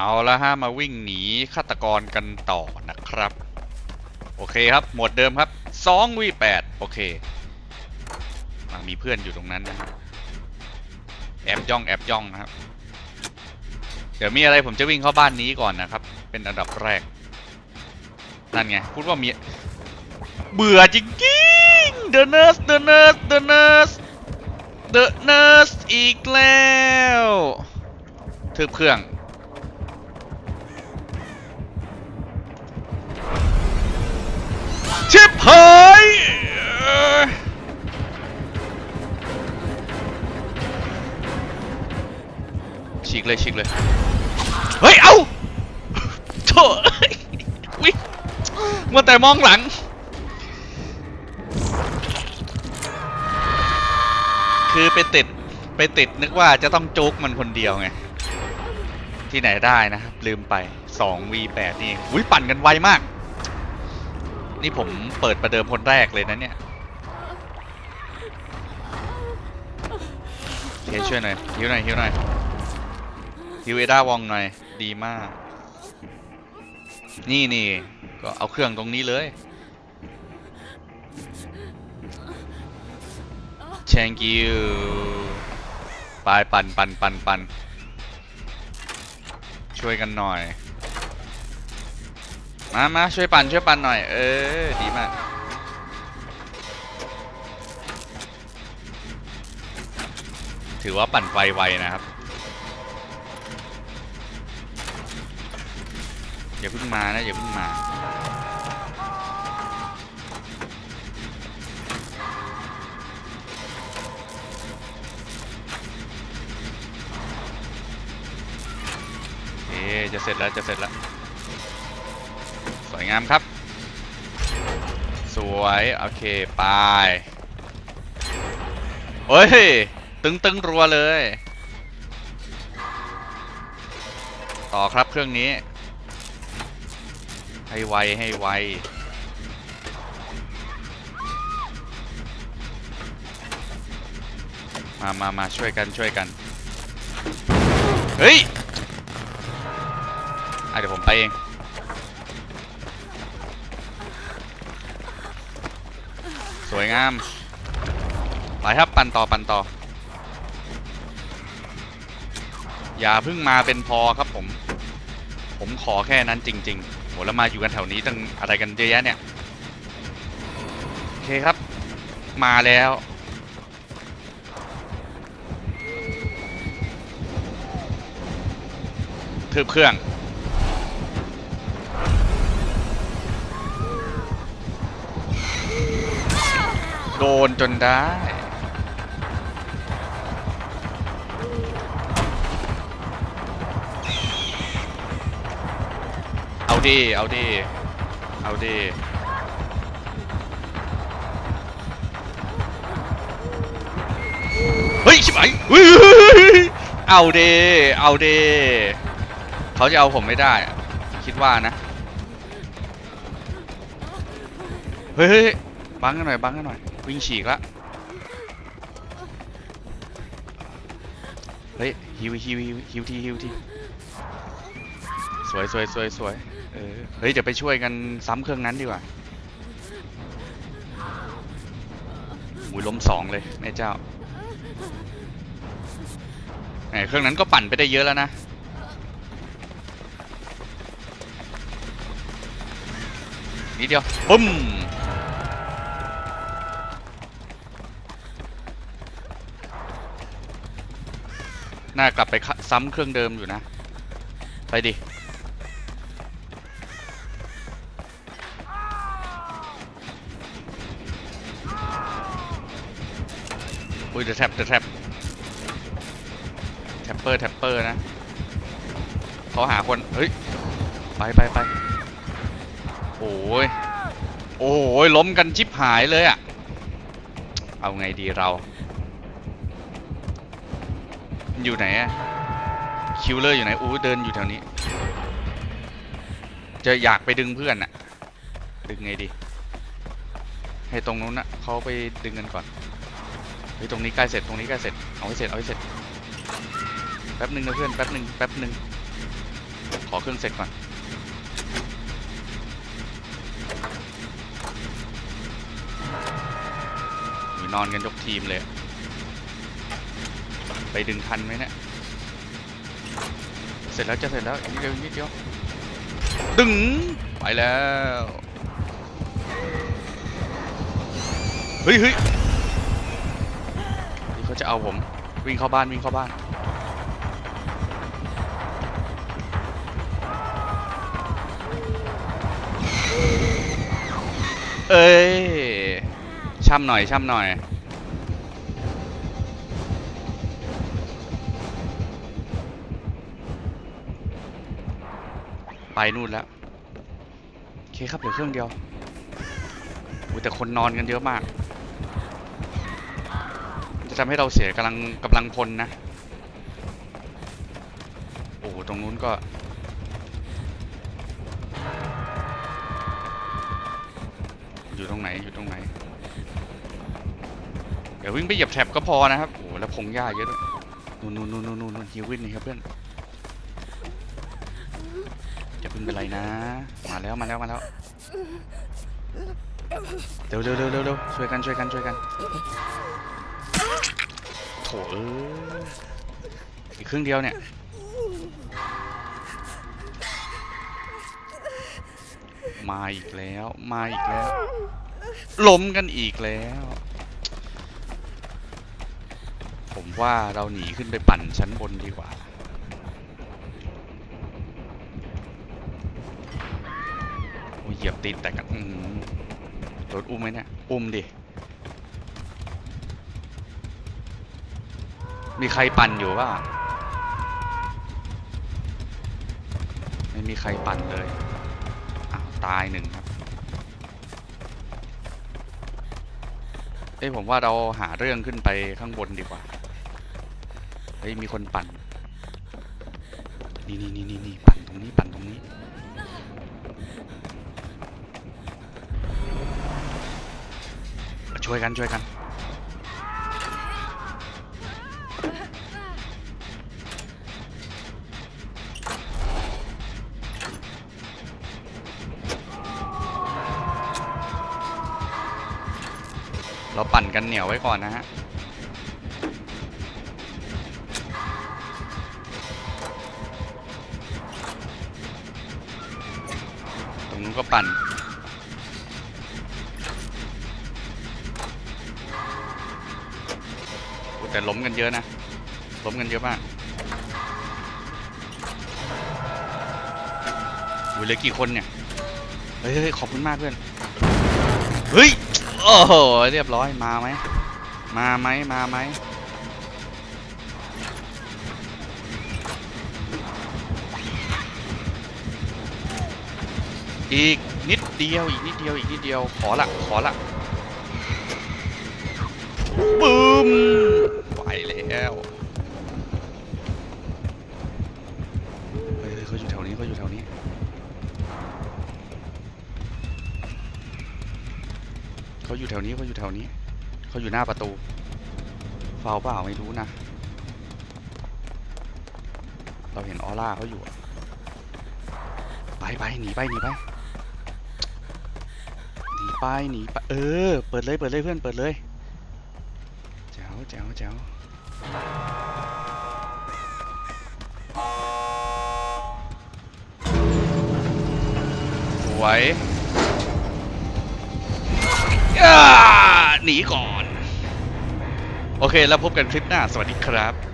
เอาละฮะมาวิ่งหนีฆาตกรกันต่อนะครับ โอเคครับ หมวดเดิมครับ2 v 8โอเคอะมีเพื่อนอยู่ตรงนั้นนะแอบย่องแอบย่องนะครับ เดี๋ยวมีอะไรผมจะวิ่งเข้าบ้านนี้ก่อนนะครับ เป็นอันดับแรก นั่นไง พูดว่ามีเบื่อจริงๆ The Nurse The Nurse The Nurse The Nurse อีกแล้วทึบเครื่อง ชิบหายเอ่อฉีกเลยฉีกเลย เฮ้ย เอ้าโถ่วิมัวแต่มองหลัง คือไปติด ไปติดนึกว่าจะต้องจุกมันคนเดียวไง ที่ไหนได้นะครับ ลืมไป 2 v8 นี่อุ้ยปั่นกันไวมาก นี่ผมเปิดประเดิมคนแรกเลยนะเนี่ยเคช่วยหน่อยฮิวหน่อยฮิวหน่อยฮิวเอด้าวองหน่อย ดีมาก นี่นี่ก็เอาเครื่องตรงนี้เลย thank you ไปปั่นปั่นปั่นปั่นช่วยกันหน่อย มามาช่วยปั่นช่วยปั่นหน่อย เออ ดีมากถือว่าปั่นไฟไวนะครับ อย่าเพิ่งมานะ อย่าเพิ่งมา เอ๊จะเสร็จแล้ว จะเสร็จแล้ว สวยงามครับ สวย โอเคไปเฮ้ย ตึงตึงรัวเลย ต่อครับเครื่องนี้ ให้ไว ให้ไว มามามาช่วยกันช่วยกัน เฮ้ยเดี๋ยวผมไปเอง สวยงามไปครับปั่นต่อปั่นต่อ อย่าเพิ่งมาเป็นพอครับผม ผมขอแค่นั้นจริงๆโหแล้วมาอยู่กันแถวนี้ตั้งอะไรกันเยอะแยะเนี่ย โอเคครับ มาแล้วทืบเครื่อง โดนจนได้ เอาดี เอาดี เอาดี เฮ้ย ชิบหายเฮ้ยเอาดี เอาดี เขาจะเอาผมไม่ได้อะคิดว่านะเฮ้ยเฮ้ยเฮ้ยบังกันหน่อย บังกันหน่อย วิ่งฉีกละ เฮ้ยฮิวฮิวฮิวฮิวทีฮิวทีสวยสวยสวยสวยเออเฮ้ยเดี๋ยวไปช่วยกันซ้ำเครื่องนั้นดีกว่าอุ้ยล้มสองเลยแม่เจ้าแหมเครื่องนั้นก็ปั่นไปได้เยอะแล้วนะนิดเดียวปุ้ม น่ากลับไปซ้ำเครื่องเดิมอยู่นะ ไปดิ อุ้ยเดอะแท็บเดอะแท็บแท็ปเปอร์แท็ปเปอร์นะ เขาหาคน เฮ้ย ไปไปไปโอ้ย โอ้ยล้มกันชิบหายเลยอะเอาไงดีเรา อยู่ไหนอะคิวเลอร์อยู่ไหนอู้เดินอยู่แถวนี้ จะอยากไปดึงเพื่อนอะดึงไงดี ให้ตรงนู้นนะเขาไปดึงกันก่อนเฮ้ยตรงนี้ใกล้เสร็จตรงนี้ใกล้เสร็จเอาให้เสร็จเอาให้เสร็จแป๊บหนึ่งนะเพื่อนแป๊บหนึ่งแป๊บหนึ่งขอเครื่องเสร็จก่อนนอนกันยกทีมเลย ไปดึงทันไหมเนี่ยเสร็จแล้วจะเสร็จแล้วนิดเดียวนิดเดียวดึงไปแล้วเฮ้ยเฮ้ยนี่เขาจะเอาผมวิ่งเข้าบ้านวิ่งเข้าบ้านเอ้ยช่ำหน่อยช่ำหน่อย ไปนู่นแล้วโอเคครับเหลือเครื่องเดียวอุ๊ยแต่คนนอนกันเยอะมาก จะทำให้เราเสียกำลังกำลังพลนะ โอ้ตรงนู้นก็อยู่ตรงไหนอยู่ตรงไหน เดี๋ยววิ่งไปเหยียบแท็บก็พอนะครับ โอ้แล้วพงหญ้าเยอะด้วยนู่นนู่นนู่นนู่นนู่นฮิววินนี่ครับเพื่อน อย่าเพิ่งเป็นไรนะ มาแล้วมาแล้วมาแล้วเร็วเร็วเร็วเร็วเร็วช่วยกันช่วยกันช่วยกันโถเอ้ยอีกครึ่งเดียวเนี่ยมาอีกแล้วมาอีกแล้วล้มกันอีกแล้ว ผมว่าเราหนีขึ้นไปปั่นชั้นบนดีกว่า โอ้ย เหยียบตีนแต่กันรถอุ้มไหมเนี่ย อุ้มดิ มีใครปั่นอยู่ป่ะไม่มีใครปั่นเลย อ้าว ตายหนึ่งครับ เอ้ผมว่าเราหาเรื่องขึ้นไปข้างบนดีกว่า เฮ้ย มีคนปั่น นี่นี่นี่นี่ปั่นตรงนี้ปั่นตรงนี้ ช่วยกันช่วยกัน เราปั่นกันเหนียวไว้ก่อนนะฮะตรงนู้นก็ปั่น แต่ล้มกันเยอะนะ ล้มกันเยอะมากอุ้ยเลือกี่คนเนี่ย เฮ้ยขอบคุณมากเพื่อน เฮ้ย โอ้โห เรียบร้อย มาไหม มาไหม มาไหมอีกนิดเดียว อีกนิดเดียว อีกนิดเดียว ขอละ ขอละบึ้ม แล้วเฮ้ยเฮ้ยเขาอยู่แถวนี้เขาอยู่แถวนี้เขาอยู่แถวนี้เขาอยู่แถวนี้เขาอยู่หน้าประตูเฝ้าเปล่าไม่รู้นะ เราเห็นออร่าเขาอยู่ไปไปหนีไปหนีไปหนีไปหนีไปเออ เปิดเลยเปิดเลยเพื่อนเปิดเลยแจ๋วแจ๋วแจ๋ว วยหนีก่อน โอเค แล้วพบกันคลิปหน้า สวัสดีครับ